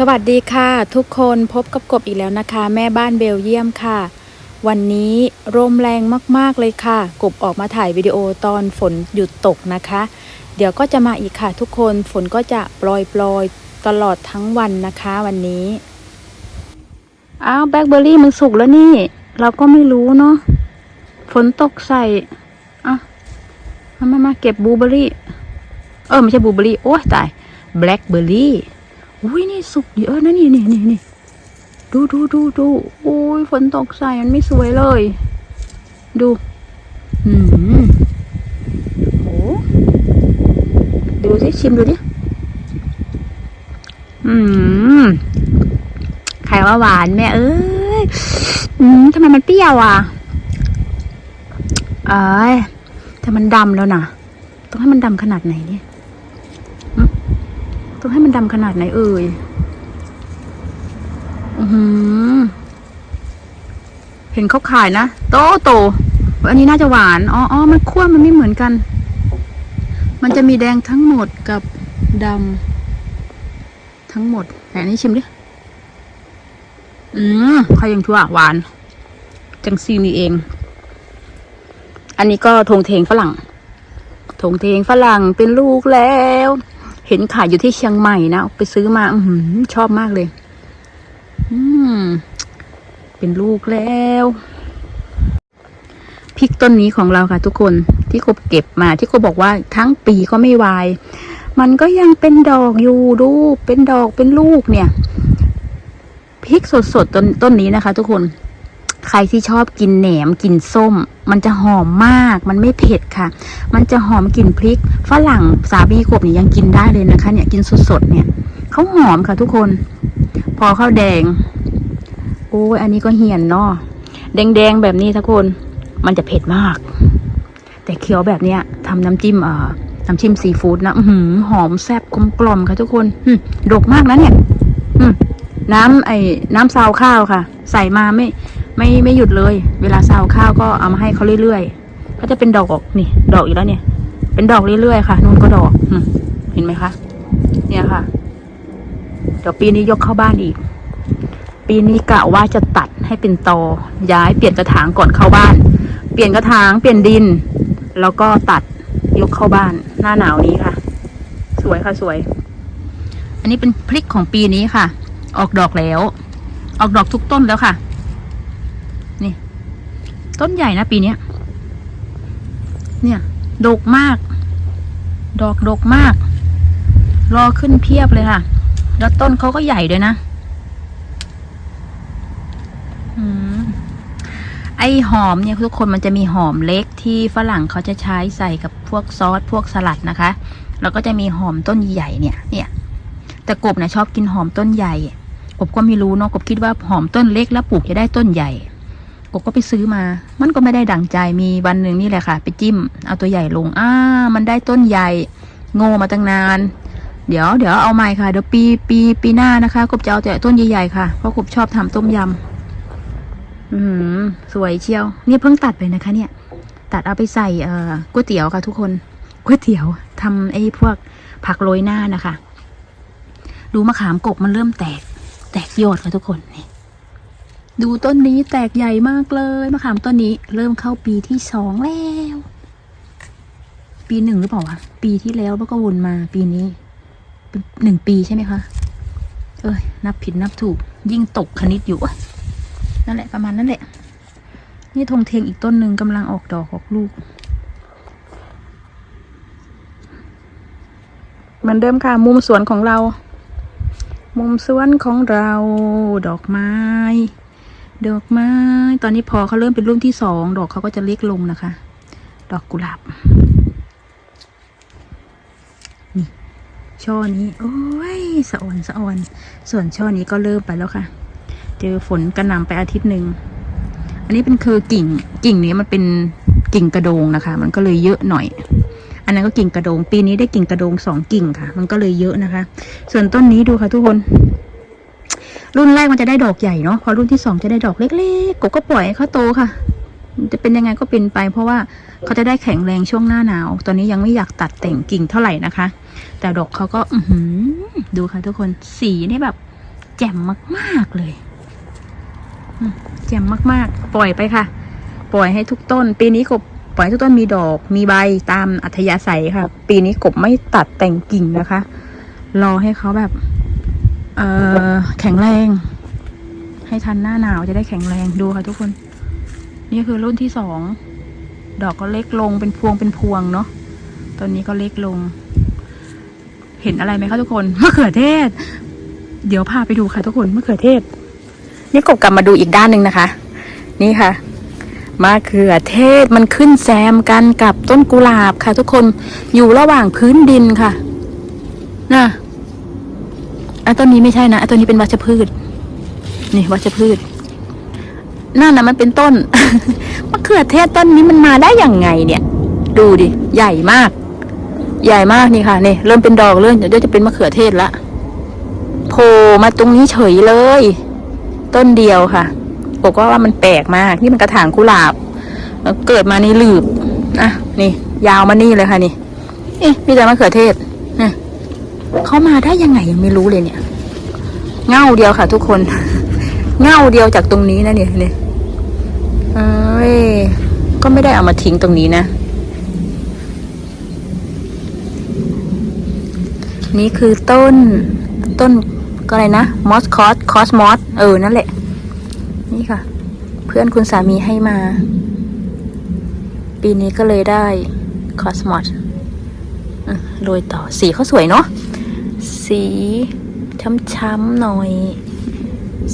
สวัสดีค่ะทุกคนพบกับกบอีกแล้วนะคะ แม่บ้านเบลเยียมค่ะ วันนี้ลมแรงมากๆเลยค่ะ กบออกมาถ่ายวิดีโอตอนฝนหยุดตกนะคะ เดี๋ยวก็จะมาอีกค่ะ ทุกคนฝนก็จะปลอยปลอยตลอดทั้งวันนะคะ วันนี้อ้าวแบล็คเบอร์รี่มันสุกแล้วนี่ เราก็ไม่รู้เนาะฝนตกใส่อะมามามาเก็บบลูเบอร์รี่ เออไม่ใช่บลูเบอร์รี่โอ้ยตายแบล็คเบอร์รี่ อุ้ยนี่สุกเยอะนะนี่นี่นี่นี่ดูดูดูดูโอ้ยฝนตกใส่มันไม่สวยเลย ดูอืมโหดูสิชิมดูดิอืมใครว่าหวานแม่เอ้ยอืมทำไมมันเปรี้ยวอะเอ้ยแต่มันดำแล้วนะต้องให้มันดำขนาดไหนเนี่ย ต้องให้มันดำขนาดไหนเอ่ย อือเห็นเขาขายนะ โตโต อันนี้น่าจะหวาน อ๋ออ๋อมันขั้วมันไม่เหมือนกัน มันจะมีแดงทั้งหมดกับดำทั้งหมดแต่อันนี้ชิมดิ อืมใครยังชั่วหวาน จังซีมีเอง อันนี้ก็ทงเทงฝรั่งทงเทงฝรั่งเป็นลูกแล้ว เห็นขายอยู่ที่เชียงใหม่นะไปซื้อมา อืชอบมากเลย อืม เป็นลูกแล้วพริกต้นนี้ของเราค่ะ ทุกคนที่กบเก็บมาที่กบบอกว่าทั้งปีก็ไม่วาย มันก็ยังเป็นดอกอยู่ดูเป็นดอกเป็นลูกเนี่ยพริกสดๆต้นต้นนี้นะคะ ทุกคน ใครที่ชอบกินแหนมกินส้ม มันจะหอมมาก มันไม่เผ็ดค่ะ มันจะหอมกลิ่นพริกฝรั่งสามีกบเนี่ยยังกินได้เลยนะคะ เนี่ยกินสดๆเนี่ยเขาหอมค่ะทุกคน พอข้าวแดง โอ้ยอันนี้ก็เหี่ยนเนาะแดงๆแบบนี้ทุกคน มันจะเผ็ดมาก แต่เคี้ยวแบบเนี้ยทำน้ำจิ้มเอ่อน้ำจิ้มซีฟู้ดนะหือหอมแซ่บกลมกล่อมค่ะทุกคนอืมดกมากนะเนี่ยอืมน้ำไอ้น้ำซาวข้าวค่ะ ใส่มาไม่ ไม่ไม่หยุดเลย เวลาซาวข้าวก็เอามาให้เขาเรื่อยๆก็จะเป็นดอกนี่ ดอกอีกแล้วเนี่ย เป็นดอกเรื่อยๆค่ะนู่นก็ดอกอมเห็นไหมคะเนี่ยค่ะเดี๋ยวปีนี้ยกเข้าบ้านอีก ปีนี้กะว่าจะตัดให้เป็นตอ ย้ายเปลี่ยนกระถางก่อนเข้าบ้าน เปลี่ยนกระถางเปลี่ยนดิน แล้วก็ตัดยกเข้าบ้าน หน้าหนาวนี้ค่ะ สวยค่ะสวย อันนี้เป็นพริกของปีนี้ค่ะ ออกดอกแล้ว ออกดอกทุกต้นแล้วค่ะ นี่ ต้นใหญ่นะปีเนี้ย เนี่ย ดกมาก ดอกดกมาก รอขึ้นเพียบเลยค่ะ แล้วต้นเขาก็ใหญ่ด้วยนะอืมไอหอมเนี่ยทุกคนมันจะมีหอมเล็กที่ฝรั่งเขาจะใช้ใส่กับพวกซอสพวกสลัดนะคะ แล้วก็จะมีหอมต้นใหญ่เนี่ย เนี่ย แต่กบเนี่ยชอบกินหอมต้นใหญ่กบก็ไม่รู้เนาะกบคิดว่าหอมต้นเล็กแล้วปลูกจะได้ต้นใหญ่ กบก็ไปซื้อมา มันก็ไม่ได้ดั่งใจมีวันหนึ่งนี่แหละค่ะ ไปจิ้ม เอาตัวใหญ่ลงอ้ามันได้ต้นใหญ่ โง่มาตั้งนาน เดี๋ยวเดี๋ยวเอาใหม่ค่ะเดี๋ยวปีปีปีหน้านะคะ กบจะเอาแต่ต้นใหญ่ๆค่ะเพราะกบชอบทำต้มยำอืมสวยเชียวเนี่ยเพิ่งตัดไปนะคะ เนี่ย ตัดเอาไปใส่เอ่อก๋วยเตี๋ยวค่ะ ทุกคนก๋วยเตี๋ยวทำไอ้พวกผักโรยหน้านะคะ ดูมะขามกบมันเริ่มแตก แตกยอดค่ะทุกคนนี่ ดูต้นนี้แตกใหญ่มากเลยมะขามต้นนี้เริ่มเข้าปีที่สองแล้ว ปีหนึ่งหรือเปล่าวะปีที่แล้วแล้วก็วนมาปีนี้เป็นหนึ่งปีใช่ไหมคะเอ้ยนับผิดนับถูก ยิ่งตกคณิตอยู่นั่นแหละประมาณนั้นแหละ นี่ธงเทงอีกต้นหนึ่งกำลังออกดอกออกลูกเหมือนเดิมค่ะ มุมสวนของเรา มุมสวนของเราดอกไม้ ดอกไม้ ตอนนี้พอเขาเริ่มเป็นรุ่นที่สองดอกเขาก็จะเล็กลงนะคะ ดอกกุหลาบ นี่ช่อนี้ โอ้ยสะอ่อนสะอ่อน ส่วนช่อนี้ก็เริ่มไปแล้วค่ะ เจอฝนกระหน่ำไปอาทิตย์หนึ่ง อันนี้เป็นคือกิ่ง กิ่งนี้มันเป็นกิ่งกระโดงนะคะ มันก็เลยเยอะหน่อย อันนั้นก็กิ่งกระโดง ปีนี้ได้กิ่งกระโดงสองกิ่งค่ะ มันก็เลยเยอะนะคะ ส่วนต้นนี้ดูค่ะทุกคน รุ่นแรกมันจะได้ดอกใหญ่เนาะพอรุ่นที่สองจะได้ดอกเล็กๆกบก็ปล่อยให้เขาโตค่ะ จะเป็นยังไงก็เป็นไป เพราะว่าเขาจะได้แข็งแรงช่วงหน้าหนาว ตอนนี้ยังไม่อยากตัดแต่งกิ่งเท่าไหร่นะคะ แต่ดอกเขาก็อืดูค่ะทุกคนสีนี่แบบ แจ่มมากๆเลยแจ่มมากๆ ปล่อยไปค่ะ ปล่อยให้ทุกต้น ปีนี้กบปล่อยให้ทุกต้นมีดอก มีใบตามอัธยาศัยค่ะ ปีนี้กบไม่ตัดแต่งกิ่งนะคะ รอให้เขาแบบ แข็งแรง ให้ทันหน้าหนาวจะได้แข็งแรงดูค่ะทุกคน นี่คือรุ่นที่สอง ดอกก็เล็กลงเป็นพวงเป็นพวงเนาะตอนนี้ก็เล็กลง เห็นอะไรไหมคะทุกคนมะเขือเทศ เดี๋ยวพาไปดูค่ะทุกคนมะเขือเทศ นี่กบกลับมาดูอีกด้านหนึ่งนะคะ นี่ค่ะมะเขือเทศมันขึ้นแซมกันกับต้นกุหลาบค่ะ ทุกคนอยู่ระหว่างพื้นดินค่ะ น่ะ อันต้นนี้ไม่ใช่นะอันต้นนี้เป็นวัชพืช นี่วัชพืชนั่นนะมันเป็นต้นมะเขือเทศต้นนี้มันมาได้ยังไงเนี่ย ดูดิ ใหญ่มาก ใหญ่มากนี่ค่ะนี่เริ่มเป็นดอกเริ่มเดี๋ยวจะเป็นมะเขือเทศละโผล่มาตรงนี้เฉยเลย ต้นเดียวค่ะบอกว่าว่ามันแปลกมาก นี่มันกระถางกุหลาบเกิดมาในหลืบอะนี่ ยาวมานี่เลยค่ะนี่เอ๊ะมีแต่มะเขือเทศนะ เขามาได้ยังไงยังไม่รู้เลยเนี่ย เง่าเดียวค่ะ ทุกคน เง่าเดียวจากตรงนี้นะเนี่ยเนี่ยเอ้ยก็ไม่ได้เอามาทิ้งตรงนี้นะ นี่คือต้น ต้นก็อะไรนะมอสคอสคอสมอสเออ นั่นแหละ นี่ค่ะ เพื่อนคุณสามีให้มา ปีนี้ก็เลยได้คอสมอสโรยต่อสีเขาสวยเนาะ สีช้ำๆหน่อย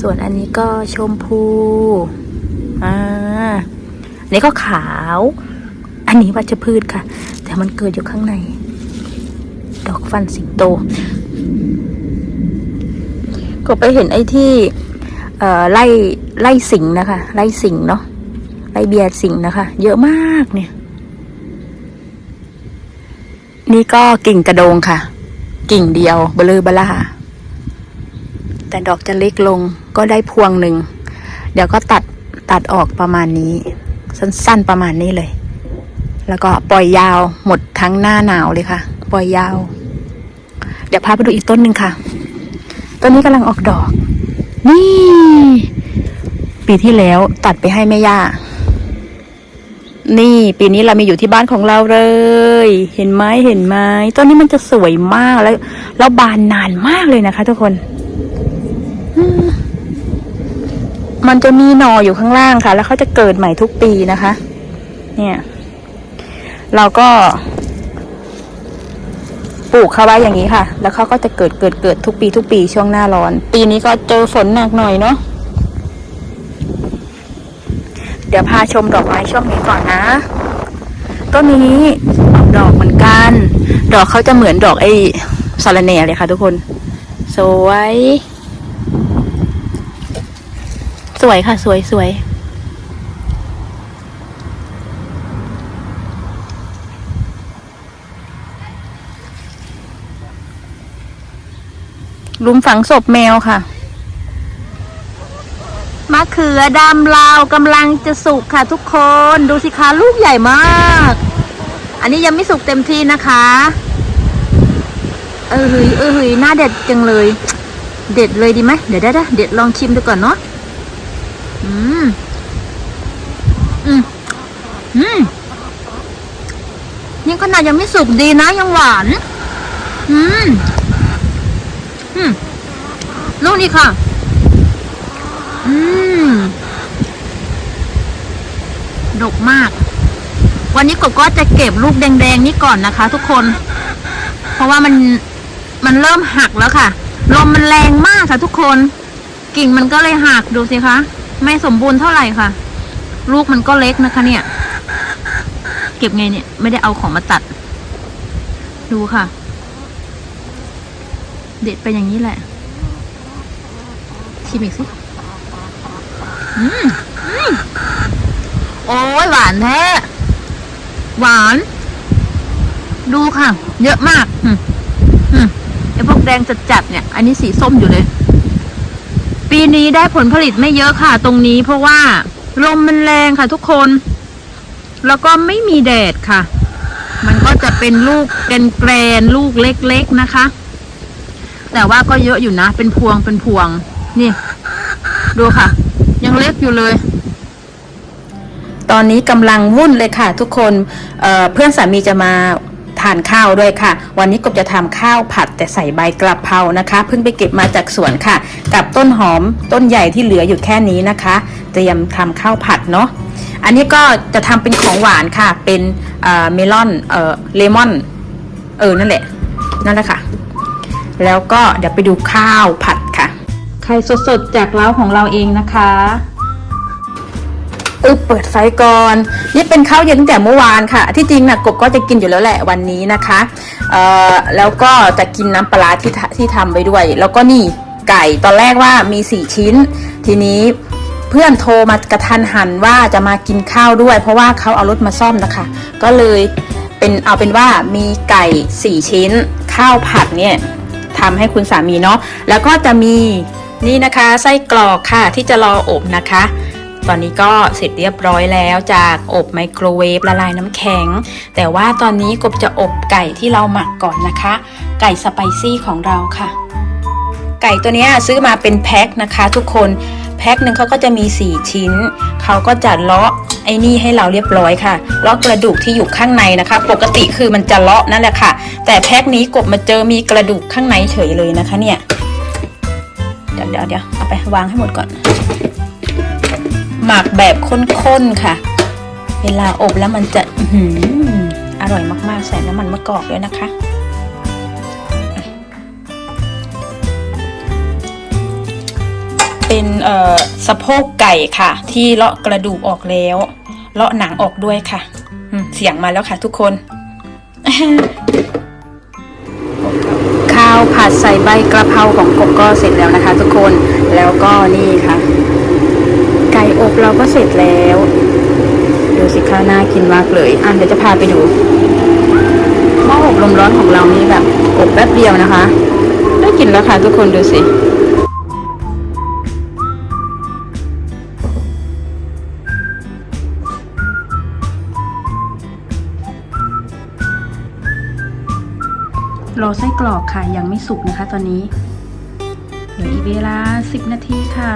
ส่วนอันนี้ก็ชมพู อ่าอันนี้ก็ขาว อันนี้วัชพืชค่ะ แต่มันเกิดอยู่ข้างใน ดอกฟันสิงโต ก็ไปเห็นไอ้ที่เอ่อไล่ไล่สิงนะคะ ไล่สิงเนาะไล่เบียร์สิงนะคะ เยอะมากเนี่ย นี่ก็กิ่งกระโดงค่ะ กิ่งเดียวเบลอเบล่าแต่ดอกจะเล็กลงก็ได้พวงหนึ่ง เดี๋ยวก็ตัดตัดออกประมาณนี้ สั้นๆประมาณนี้เลย แล้วก็ปล่อยยาวหมดทั้งหน้าหนาวเลยค่ะ ปล่อยยาว เดี๋ยวพาไปดูอีกต้นหนึ่งค่ะ ต้นนี้กำลังออกดอก นี่ ปีที่แล้วตัดไปให้แม่ย่า นี่ปีนี้เรามีอยู่ที่บ้านของเราเลย เห็นไหมเห็นไหมต้นนี้มันจะสวยมากแล้วแล้วบานนานมากเลยนะคะ ทุกคน มันจะมีหนออยู่ข้างล่างค่ะ แล้วเขาจะเกิดใหม่ทุกปีนะคะ เนี่ย เราก็ปลูกเขาไว้อย่างนี้ค่ะ แล้วเขาก็จะเกิดเกิดเกิดทุกปีทุกปีช่วงหน้าร้อน ปีนี้ก็เจอฝนหนักหน่อยเนาะ เดี๋ยวพาชมดอกไม้ช่วงนี้ก่อนนะต้นนี้ออกดอกเหมือนกัน ดอกเขาจะเหมือนดอกไอ้สาระแหน่เลยค่ะ ทุกคน สวย สวยค่ะ สวยสวยลุมฝังศพแมวค่ะ มะเขือดำลาวกำลังจะสุกค่ะทุกคนดูสิคะลูกใหญ่มาก อันนี้ยังไม่สุกเต็มที่นะคะ เออหืยเออหืยหน้าเด็ดจังเลย เด็ดเลยดีไหมเดี๋ยวได้ได้เด็ดลองชิมดูก่อนเนาะอืมอืมอืมนี่ขนาดยังไม่สุกดีนะยังหวาน อืมอืมลูกนี้ค่ะ อืมดกมาก วันนี้กบก็จะเก็บลูกแดง ๆ นี่ก่อนนะคะ ทุกคน เพราะว่ามันมันเริ่มหักแล้วค่ะ ลมมันแรงมากค่ะ ทุกคน กิ่งมันก็เลยหักดูสิคะ ไม่สมบูรณ์เท่าไหร่ค่ะ ลูกมันก็เล็กนะคะ เนี่ย เก็บไงเนี่ย ไม่ได้เอาของมาตัด ดูค่ะ เด็ดไปอย่างนี้แหละชิมอีกสิ โอ้ยหวานแท้ หวาน ดูค่ะ เยอะมากอืมอืมไอพวกแดงจัดๆเนี่ย อันนี้สีส้มอยู่เลย ปีนี้ได้ผลผลิตไม่เยอะค่ะ ตรงนี้เพราะว่าลมมันแรงค่ะทุกคน แล้วก็ไม่มีแดดค่ะ มันก็จะเป็นลูกแกรนลูกเล็ก ๆนะคะ แต่ว่าก็เยอะอยู่นะ เป็นพวงเป็นพวง นี่ ดูค่ะ ยังเล็กอยู่เลย ตอนนี้กำลังวุ่นเลยค่ะ ทุกคนเเพื่อนสามีจะมาทานข้าวด้วยค่ะ วันนี้กบจะทำข้าวผัดแต่ใส่ใบกระเพรานะคะ เพิ่งไปเก็บมาจากสวนค่ะ กับต้นหอมต้นใหญ่ที่เหลืออยู่แค่นี้นะคะเตรียมทำข้าวผัดเนาะอันนี้ก็จะทำเป็นของหวานค่ะ เป็นเมลอนเออเลมอนเออนั่นแหละนั่นแหละค่ะ แล้วก็เดี๋ยวไปดูข้าวผัด ไข่สดๆ จากเล้าของเราเองนะคะอึบเปิดไฟก่อน นี่เป็นข้าวเย็นตั้งแต่เมื่อวานค่ะ ที่จริงนะกบก็จะกินอยู่แล้วแหละวันนี้นะคะเอ่อแล้วก็จะกินน้ำปลาที่ที่ทำไปด้วย แล้วก็นี่ไก่ตอนแรกว่ามีสี่ชิ้น ทีนี้เพื่อนโทรมากระทันหันว่าจะมากินข้าวด้วย เพราะว่าเขาเอารถมาซ่อมนะคะ ก็เลยเป็นเอาเป็นว่ามีไก่สี่ชิ้น ข้าวผัดเนี่ยทำให้คุณสามีเนาะแล้วก็จะมี นี่นะคะไส้กรอกค่ะที่จะรออบนะคะ ตอนนี้ก็เสร็จเรียบร้อยแล้วจากอบไมโครเวฟละลายน้ำแข็ง แต่ว่าตอนนี้กบจะอบไก่ที่เราหมักก่อนนะคะ ไก่สไปซี่ของเราค่ะ ไก่ตัวนี้ซื้อมาเป็นแพ็คนะคะทุกคนแพ็คหนึ่งเขาก็จะมี 4 ชิ้น เขาก็จะเลาะไอ้นี่ให้เราเรียบร้อยค่ะ เลาะกระดูกที่อยู่ข้างในนะคะ ปกติคือมันจะเลาะนั่นแหละค่ะ แต่แพ็คนี้กบมาเจอมีกระดูกข้างในเฉยเลยนะคะเนี่ย ดี๋ยวเดี๋ยวเดี๋ยวเอาไปวางให้หมดก่อน หมักแบบข้นๆค่ะ เวลาอบแล้วมันจะอือร่อยมากๆใส่น้ำมันมะกอกด้วยนะคะเป็นสะโพกไก่ค่ะ ที่เลาะกระดูกออกแล้ว เลาะหนังออกด้วยค่ะเสียงมาแล้วค่ะทุกคน ผัดใส่ใบกระเพราของกบก็เสร็จแล้วนะคะ ทุกคนแล้วก็นี่ค่ะ ไก่อบเราก็เสร็จแล้ว ดูสิคะน่ากินมากเลยอะเดี๋ยวจะพาไปดูหม้ออบลมร้อนของเรานี่แบบอบแป๊บเดียวนะคะ ได้กินแล้วค่ะทุกคนดูสิ ไส้กรอกค่ะยังไม่สุกนะคะ ตอนนี้เหลืออีกเวลา 10 นาทีค่ะ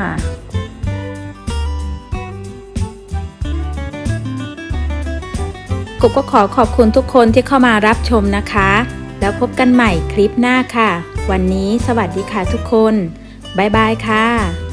กบก็ขอขอบคุณทุกคนที่เข้ามารับชมนะคะ แล้วพบกันใหม่คลิปหน้าค่ะ วันนี้สวัสดีค่ะทุกคน บ๊ายบายค่ะ